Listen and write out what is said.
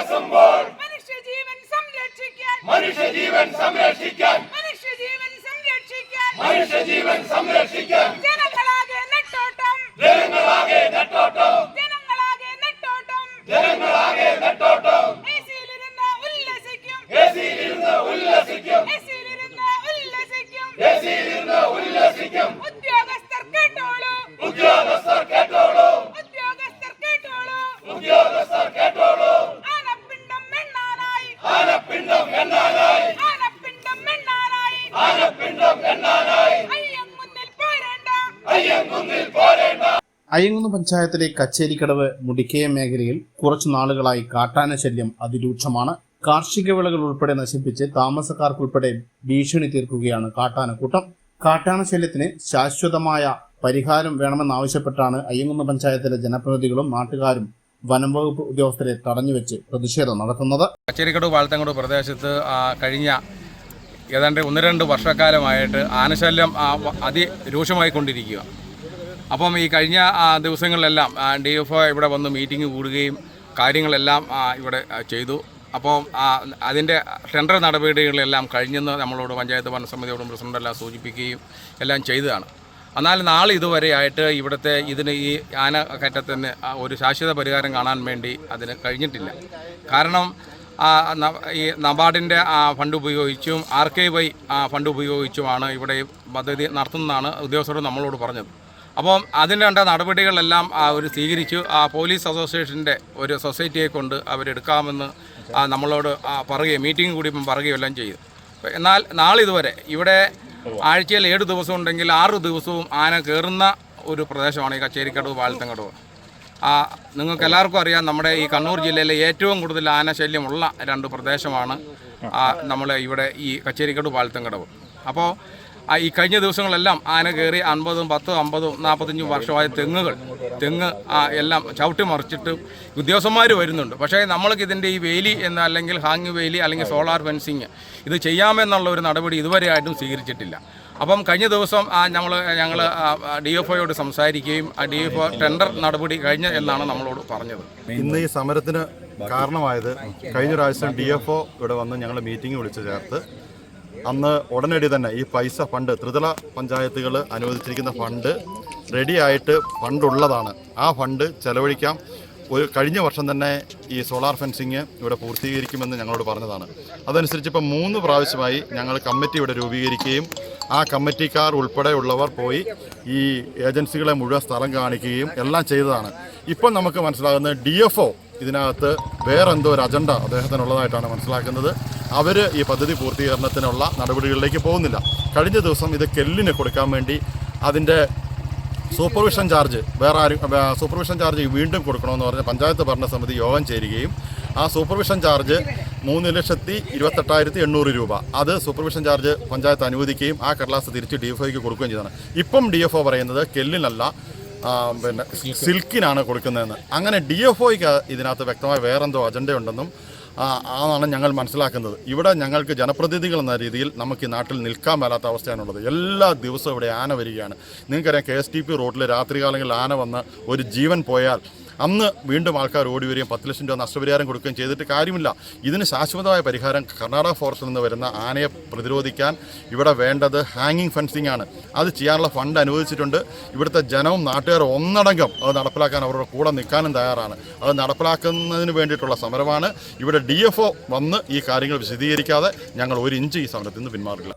വിലസുമ്പോൾ മനുഷ്യജീവൻ സംരക്ഷിക്കാൻ. മനുഷ്യജീവൻ സംരക്ഷിക്കാൻ. മനുഷ്യജീവൻ സംരക്ഷിക്കാൻ. മനുഷ്യജീവൻ സംരക്ഷിക്കാൻ. ജനങ്ങളാകെ നെട്ടോട്ടം. ജനങ്ങളാകെ നെട്ടോട്ടം. ജനങ്ങളാകെ നെട്ടോട്ടം. ജനങ്ങളാകെ നെട്ടോട്ടം. എസിയിലിരുന്ന് ഉല്ലസിക്കും. എസിയിലിരുന്ന് ഉല്ലസിക്കും. എസിയിലിരുന്ന് ഉല്ലസിക്കും. എസിയിലിരുന്ന് ഉല്ലസിക്കും. ഉദ്യോഗസ്ഥർ കേട്ടോളൂ. ഉദ്യോഗസ്ഥർ കേട്ടോളൂ. അയങ്ങുന്ന് പഞ്ചായത്തിലെ കച്ചേരിക്കടവ് മുടിക്കയ മേഖലയിൽ കുറച്ചു നാളുകളായി കാട്ടാന ശല്യം അതിരൂക്ഷമാണ്. കാർഷിക വിളകൾ ഉൾപ്പെടെ നശിപ്പിച്ച് താമസക്കാർക്കുൾപ്പെടെ ഭീഷണി തീർക്കുകയാണ് കാട്ടാനക്കൂട്ടം കാട്ടാന ശല്യത്തിന് ശാശ്വതമായ പരിഹാരം വേണമെന്നാവശ്യപ്പെട്ടാണ് അയ്യങ്കുന്ന് പഞ്ചായത്തിലെ ജനപ്രതിനിധികളും നാട്ടുകാരും വനം വകുപ്പ് ഉദ്യോഗസ്ഥരെ തടഞ്ഞുവെച്ച് പ്രതിഷേധം നടത്തുന്നത്. കച്ചേരിക്കടവ് പാലത്തങ്കോട് പ്രദേശത്ത് കഴിഞ്ഞ ഏതാണ്ട് ഒന്ന് രണ്ട് വർഷക്കാലമായിട്ട് ആനശല്യം അതിരൂക്ഷമായിക്കൊണ്ടിരിക്കുക അതിരൂക്ഷമായി കൊണ്ടിരിക്കുക അപ്പം ഈ കഴിഞ്ഞ ദിവസങ്ങളിലെല്ലാം ഡി എഫ് ഒ ഇവിടെ വന്ന് മീറ്റിംഗ് കൂടുകയും കാര്യങ്ങളെല്ലാം ഇവിടെ ചെയ്തു. അപ്പോൾ അതിന്റെ ടെൻഡർ നടപടികളെല്ലാം കഴിഞ്ഞെന്ന് നമ്മളോട് പഞ്ചായത്ത് ഭരണസമിതിയോടും പ്രസിഡന്റെല്ലാം സൂചിപ്പിക്കുകയും എല്ലാം ചെയ്തതാണ്. എന്നാൽ നാളെ ഇതുവരെയായിട്ട് ഇവിടുത്തെ ഇതിന് ഈ ആന കയറ്റത്തിന് ഒരു ശാശ്വത പരിഹാരം കാണാൻ വേണ്ടി അതിന് കഴിഞ്ഞിട്ടില്ല. കാരണം ഈ നബാർഡിന്റെ ഫണ്ട് ഉപയോഗിച്ചും ആർ കെ വൈ ഫണ്ട് ഉപയോഗിച്ചുമാണ് ഇവിടെ പദ്ധതി നടത്തുന്നതാണ് ഉദ്യോഗസ്ഥരോട് നമ്മളോട് പറഞ്ഞത്. അപ്പം അതിന് വേണ്ട നടപടികളെല്ലാം അവർ സ്വീകരിച്ചു. ആ പോലീസ് അസോസിയേഷന്റെ ഒരു സൊസൈറ്റിയെ കൊണ്ട് അവരെടുക്കാമെന്ന് നമ്മളോട് പറയുകയും മീറ്റിംഗ് കൂടി പറയുകയും എല്ലാം ചെയ്തു. എന്നാൽ നാളിതുവരെ ഇവിടെ ആഴ്ചയിൽ ഏഴ് ദിവസം ഉണ്ടെങ്കിൽ ആറ് ദിവസവും ആന കയറുന്ന ഒരു പ്രദേശമാണ് ഈ കച്ചേരിക്കടവ് ആ, നിങ്ങൾക്ക് എല്ലാവർക്കും അറിയാം നമ്മുടെ ഈ കണ്ണൂർ ജില്ലയിലെ ഏറ്റവും കൂടുതൽ ആനശല്യമുള്ള രണ്ട് പ്രദേശമാണ് നമ്മൾ ഇവിടെ ഈ കച്ചേരിക്കടവ് വാഴത്തങ്കടവ് അപ്പോൾ ഈ കഴിഞ്ഞ ദിവസങ്ങളെല്ലാം ആന കയറി അൻപതും പത്തും അമ്പതും നാൽപ്പത്തഞ്ചും വർഷമായ തെങ്ങുകൾ തെങ്ങ് എല്ലാം ചവിട്ടി മറിച്ചിട്ട് ഉദ്യോഗസ്ഥന്മാർ വരുന്നുണ്ട്. പക്ഷേ നമ്മൾക്ക് ഇതിന്റെ ഈ വേലി എന്ന അല്ലെങ്കിൽ ഹാങ് വേലി അല്ലെങ്കിൽ സോളാർ ഫെൻസിങ് ഇത് ചെയ്യാമെന്നുള്ള ഒരു നടപടി ഇതുവരെയായിട്ടും സ്വീകരിച്ചിട്ടില്ല. അപ്പം കഴിഞ്ഞ ദിവസം നമ്മൾ ഞങ്ങൾ ഡി എഫ് ഒയോട് സംസാരിക്കുകയും ആ ഡി എഫ് ഒ ടെൻഡർ നടപടി കഴിഞ്ഞ എന്നാണ് നമ്മളോട് പറഞ്ഞത്. ഇന്ന് ഈ സമരത്തിന് കാരണമായത് കഴിഞ്ഞ പ്രാവശ്യം ഡി എഫ് ഒ ഇവിടെ വന്ന് ഞങ്ങൾ മീറ്റിംഗ് വിളിച്ചു ചേർത്ത് അന്ന് ഉടനടി തന്നെ ഈ പൈസ ഫണ്ട് ത്രിതല പഞ്ചായത്തുകൾ അനുവദിച്ചിരിക്കുന്ന ഫണ്ട് റെഡിയായിട്ട് ഫണ്ടുള്ളതാണ്. ആ ഫണ്ട് ചെലവഴിക്കാം. ഒരു കഴിഞ്ഞ വർഷം തന്നെ ഈ സോളാർ ഫെൻസിങ് ഇവിടെ പൂർത്തീകരിക്കുമെന്ന് ഞങ്ങളോട് പറഞ്ഞതാണ്. അതനുസരിച്ച് ഇപ്പം മൂന്ന് പ്രാവശ്യമായി ഞങ്ങൾ കമ്മിറ്റി ഇവിടെ രൂപീകരിക്കുകയും ആ കമ്മിറ്റിക്കാർ ഉൾപ്പെടെയുള്ളവർ പോയി ഈ ഏജൻസികളെ മുഴുവൻ സ്ഥലം കാണിക്കുകയും എല്ലാം ചെയ്തതാണ്. ഇപ്പം നമുക്ക് മനസ്സിലാകുന്നത് ഡി ഇതിനകത്ത് വേറെന്തോ ഒരു അജണ്ട അദ്ദേഹത്തിനുള്ളതായിട്ടാണ് മനസ്സിലാക്കുന്നത്. അവർ ഈ പദ്ധതി പൂർത്തീകരണത്തിനുള്ള നടപടികളിലേക്ക് പോകുന്നില്ല. കഴിഞ്ഞ ദിവസം ഇത് കെല്ലിന് കൊടുക്കാൻ വേണ്ടി അതിന്റെ സൂപ്പർവിഷൻ ചാർജ് വേറെ ആരും സൂപ്പർവിഷൻ ചാർജ് വീണ്ടും കൊടുക്കണമെന്ന് പറഞ്ഞ് പഞ്ചായത്ത് ഭരണസമിതി യോഗം ചേരുകയും ആ സൂപ്പർവിഷൻ ചാർജ് മൂന്ന് ലക്ഷത്തി ഇരുപത്തെട്ടായിരത്തി എണ്ണൂറ് രൂപ. അത് സൂപ്പർവിഷൻ ചാർജ് പഞ്ചായത്ത് അനുവദിക്കുകയും ആ കടലാസ് തിരിച്ച് ഡി എഫ് ഒക്ക് കൊടുക്കുകയും ചെയ്തതാണ്. ഇപ്പം ഡി എഫ് ഒ പറയുന്നത് കെല്ലിനല്ല പിന്നെ സിൽക്കിനാണ് കൊടുക്കുന്നതെന്ന്. അങ്ങനെ ഡി എഫ് ഒയ്ക്ക് ഇതിനകത്ത് വ്യക്തമായ വേറെന്തോ അജണ്ടയുണ്ടെന്നും അതാണ് ഞങ്ങൾ മനസ്സിലാക്കുന്നത്. ഇവിടെ ഞങ്ങൾക്ക് ജനപ്രതിനിധികൾ എന്ന രീതിയിൽ നമുക്ക് ഈ നാട്ടിൽ നിൽക്കാൻ മേലാത്ത അവസ്ഥയാണുള്ളത്. എല്ലാ ദിവസവും ഇവിടെ ആന വരികയാണ്. നിങ്ങൾക്കറിയാം കെ എസ് ടി പി റോഡിൽ രാത്രികാലങ്ങളിൽ ആന വന്ന് ഒരു ജീവൻ പോയാൽ അന്ന് വീണ്ടും ആൾക്കാർ ഓടി വരികയും പത്ത് ലക്ഷം രൂപ നഷ്ടപരിഹാരം കൊടുക്കുകയും ചെയ്തിട്ട് കാര്യമില്ല. ഇതിന് ശാശ്വതമായ പരിഹാരം കർണാടക ഫോറസ്റ്റിൽ നിന്ന് വരുന്ന ആനയെ പ്രതിരോധിക്കാൻ ഇവിടെ വേണ്ടത് ഹാങ്ങിങ് ഫെൻസിംഗ് ആണ്. അത് ചെയ്യാനുള്ള ഫണ്ട് അനുവദിച്ചിട്ടുണ്ട്. ഇവിടുത്തെ ജനവും നാട്ടുകാരും ഒന്നടങ്കം അത് നടപ്പിലാക്കാൻ അവരുടെ കൂടെ നിൽക്കാനും തയ്യാറാണ്. അത് നടപ്പിലാക്കുന്നതിന് വേണ്ടിയിട്ടുള്ള സമരമാണ്. ഇവിടെ ഡി വന്ന് ഈ കാര്യങ്ങൾ വിശദീകരിക്കാതെ ഞങ്ങൾ ഒരു ഇഞ്ച് ഈ സമരത്തിൽ നിന്ന് പിന്മാറില്ല.